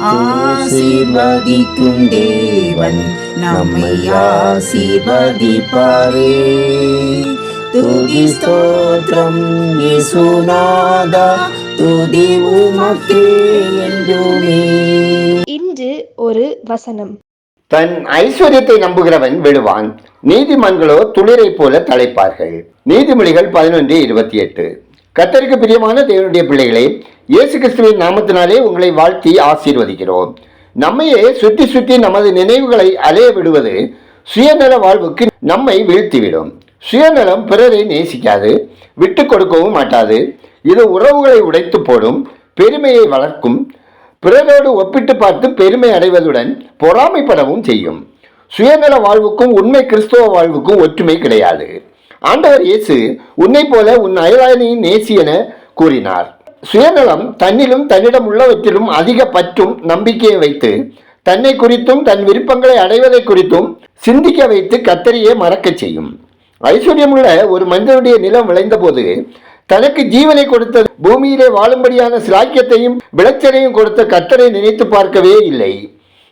ஆசீர்வதிக்கும் தேவன் நம்மை ஆசீர்வதிப்பாரே. துதி ஸ்தோத்திரம் இயேசுநாதா துதி உமக்கே என்றுமே. இன்று ஒரு வசனம். தன் ஐஸ்வர்யத்தை நம்புகிறவன் விழுவான் நீதிமன்களோ துளிரை போல தலைப்பார்கள். நீதிமொழிகள் பதினொன்று இருபத்தி எட்டு. கத்தருக்கு பிரியமான தேவனுடைய பிள்ளைகளே இயேசு கிறிஸ்துவின் நாமத்தினாலே உங்களை வாழ்த்தி ஆசீர்வதிக்கிறோம். நம்மையே சுற்றி சுற்றி நமது நினைவுகளை அலைய விடுவது சுயநல வாழ்வுக்கு நம்மை வீழ்த்திவிடும். சுயநலம் பிறரை நேசிக்காது விட்டு கொடுக்கவும் மாட்டாது. இது உறவுகளை உடைத்து போடும் பெருமையை வளர்க்கும் பிறரோடு ஒப்பிட்டு பார்த்து பெருமை அடைவதுடன் பொறாமைப்படவும் செய்யும். சுயநல வாழ்வுக்கும் உண்மை கிறிஸ்தவ வாழ்வுக்கும் ஒற்றுமை கிடையாது. ஆண்டவர் இயேசு உன்னை போல உன் அயலாளியின் நேசி என கூறினார். சுயநலம் தன்னிலும் தன்னிடம் உள்ளவற்றிலும் அதிக பற்றும் நம்பிக்கையை வைத்து தன்னை குறித்தும் தன் விருப்பங்களை அடைவதை குறித்தும் சிந்திக்க வைத்து கத்தரியே மறக்கச் செய்யும். ஐஸ்வர்யமுள்ள ஒரு மனிதனுடைய நிலம் விளைந்தபோது தனக்கு ஜீவனை கொடுத்த பூமியிலே வாழும்படியான சிலாக்கியத்தையும் விளைச்சலையும் கொடுத்த கத்தரை நினைத்து பார்க்கவே இல்லை.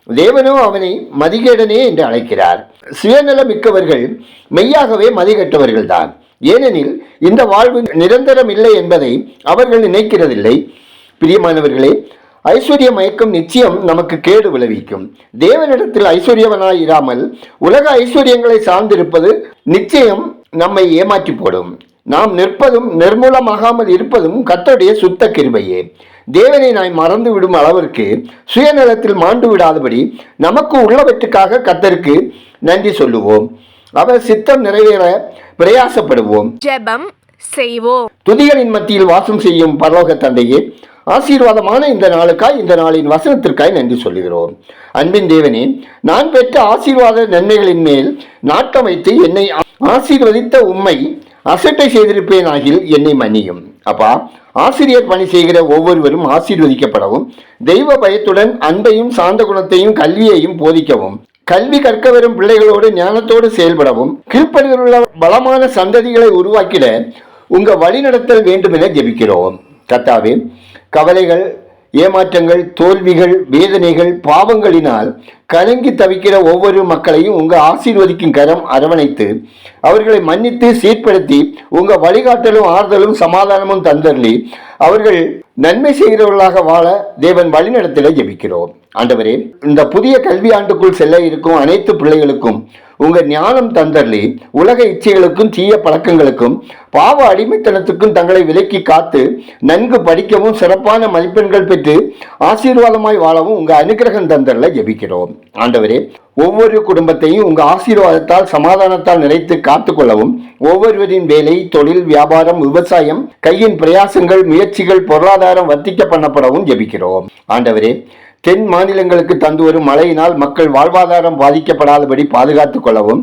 தேவனோ அவனை மதிகேடனே என்று அழைக்கிறார். சுயநலமிக்கவர்கள் மெய்யாகவே மதிகட்டவர்கள்தான். ஏனெனில் இந்த வாழ்வு நிரந்தரம் இல்லை என்பதை அவர்கள் நினைக்கிறதில்லை. பிரியமானவர்களே ஐஸ்வர்ய மயக்கம் நிச்சயம் நமக்கு கேடு விளைவிக்கும். தேவனிடத்தில் ஐஸ்வர்யவனாய் இராமல் உலக ஐஸ்வர்யங்களை சார்ந்திருப்பது நிச்சயம் நம்மை ஏமாற்றி போடும் நாம் நிற்பதும் நிர்மூலமாகாமல் இருப்பதும் கத்தோடைய சுத்த கிருபையே. தேவனை நாம் மறந்து விடும் அளவிற்கு சுயநலத்தில் மாண்டு விடாதபடி நமக்கு உள்ளவற்றுக்காக கத்தருக்கு நன்றி சொல்லுவோம். அவர் சித்தம் நிறைவேற பிரயாசப்படுவோம். ஜெபம் செய்வோம். துதிகளின் மத்தியில் வாசம் செய்யும் பரலோக தந்தையே ஆசீர்வாதமான இந்த நாளுக்காய் இந்த நாளின் வசனத்திற்காய் நன்றி சொல்லுகிறோம். அன்பின் தேவனே நான் பெற்ற ஆசீர்வாத நன்மைகளின் மேல் நாட்டம் வைத்து என்னை ஆசீர்வதித்த உம்மை அசட்டை செய்திருப்பேன் ஆகில் என்னை மன்னியும். அப்பா ஆசிரியர் பணி செய்கிற ஒவ்வொருவரும் ஆசீர்வதிக்கப்படவும் தெய்வ பயத்துடன் அன்பையும் சாந்த குணத்தையும் கல்வியையும் போதிக்கவும் கல்வி கற்க வரும் பிள்ளைகளோடு ஞானத்தோடு செயல்படவும் கீழ்ப்படிதலுள்ள பலமான சந்ததிகளை உருவாக்கிட உங்க வழிநடத்தல் வேண்டும் என ஜெபிக்கிறோம். கத்தாவே கவலைகள் ஏமாற்றங்கள் தோல்விகள் வேதனைகள் பாவங்களினால் கலங்கி தவிக்கிற ஒவ்வொரு மக்களையும் உங்கள் ஆசீர்வதிக்கும் கரம் அரவணைத்து அவர்களை மன்னித்து சீர்படுத்தி உங்கள் வழிகாட்டலும் ஆறுதலும் சமாதானமும் தந்தர்லி அவர்கள் நன்மை செய்கிறவர்களாக வாழ தேவன் வழிநடத்தில ஜெபிக்கிறோம். ஆண்டவரே இந்த புதிய கல்வி ஆண்டுக்குள் செல்ல இருக்கும் அனைத்து பிள்ளைகளுக்கும் உங்கள் ஞானம் தந்தர்லி உலக இச்சைகளுக்கும் தீய பழக்கங்களுக்கும் பாவ அடிமைத்தனத்துக்கும் தங்களை விலக்கி காத்து நன்கு படிக்கவும் சிறப்பான மதிப்பெண்கள் பெற்று ஆசீர்வாதமாய் வாழவும் உங்கள் அனுக்கிரகம் தந்தரில் ஜெபிக்கிறோம். ஆண்டவரே ஒவ்வொரு குடும்பத்தையும் உங்க ஆசீர்வாதத்தால் சமாதானத்தால் நிறைத்து காத்துக்கொள்ளவும் ஒவ்வொருவரின் வேலை தொழில் வியாபாரம் விவசாயம் கையின் பிரயாசங்கள் முயற்சிகள் பொருளாதாரம் வர்த்திக்க பண்ணப்படவும் ஜெபிக்கிறோம். ஆண்டவரே தென் மாநிலங்களுக்கு தந்து வரும் மழையினால் மக்கள் வாழ்வாதாரம் பாதிக்கப்படாதபடி பாதுகாத்துக் கொள்ளவும்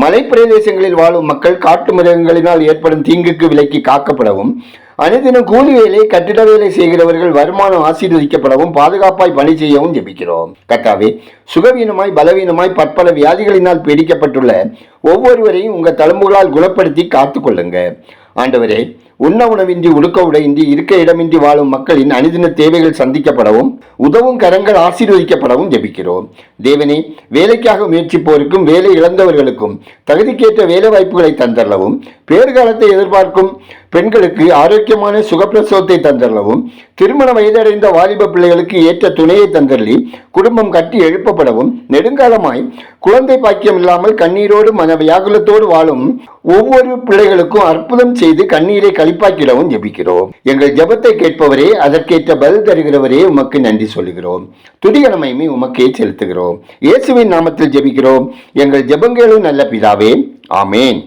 மலைப்பிரதேசங்களில் வாழும் மக்கள் காட்டு மிருகங்களினால் ஏற்படும் தீங்குக்கு விலக்கி காக்கப்படவும் அனைத்தினும் கூலி வேலை கட்டிட வேலை செய்கிறவர்கள் வருமானம் ஆசீர்வதிக்கப்படவும் பாதுகாப்பாய் பணி செய்யவும் ஜெபிக்கிறோம். கத்தாவே சுகவீனமாய் பலவீனமாய் பற்பல வியாதிகளினால் பீடிக்கப்பட்டுள்ள ஒவ்வொருவரையும் உங்கள் தழும்புகளால் குணப்படுத்தி காத்துக்கொள்ளுங்க ஆண்டவரே உண்ண உணவின்றி உடுக்க உடையின்றி இருக்க இடமின்றி வாழும் மக்களின் அனுதின தேவைகள் சந்திக்கப்படவும் உதவும் கரங்கள் ஆசீர்வதிக்கப்படவும் ஜெபிக்கிறோம். தேவனே வேலைக்காக முயற்சிப்போருக்கும் வேலை இழந்தவர்களுக்கும் தகுதிக்கேற்ற வேலை வாய்ப்புகளை தந்தரலவும் பேறுகாலத்தை எதிர்பார்க்கும் பெண்களுக்கு ஆரோக்கியமான சுகப்பிரசவத்தை தந்தரலவும் திருமண வயதடைந்த வாலிப பிள்ளைகளுக்கு ஏற்ற துணையை தந்தரலி குடும்பம் கட்டி எழுப்பப்படவும் நெடுங்காலமாய் குழந்தை பாக்கியம் இல்லாமல் கண்ணீரோடு மன வியாகுலத்தோடு வாழும் ஒவ்வொரு பிள்ளைகளுக்கும் அற்புதம் செய்து கண்ணீரை கழிப்பாக்கிடவும் ஜெபிக்கிறோம். எங்கள் ஜபத்தை கேட்பவரே அதற்கேற்ற பதில் தருகிறவரே உமக்கு நன்றி சொல்லுகிறோம். துதிகரமையுமே உமக்கே செலுத்துகிறோம். இயேசுவின் நாமத்தில் ஜெபிக்கிறோம். எங்கள் ஜெபங்களும் நல்ல பிதாவே ஆமேன்.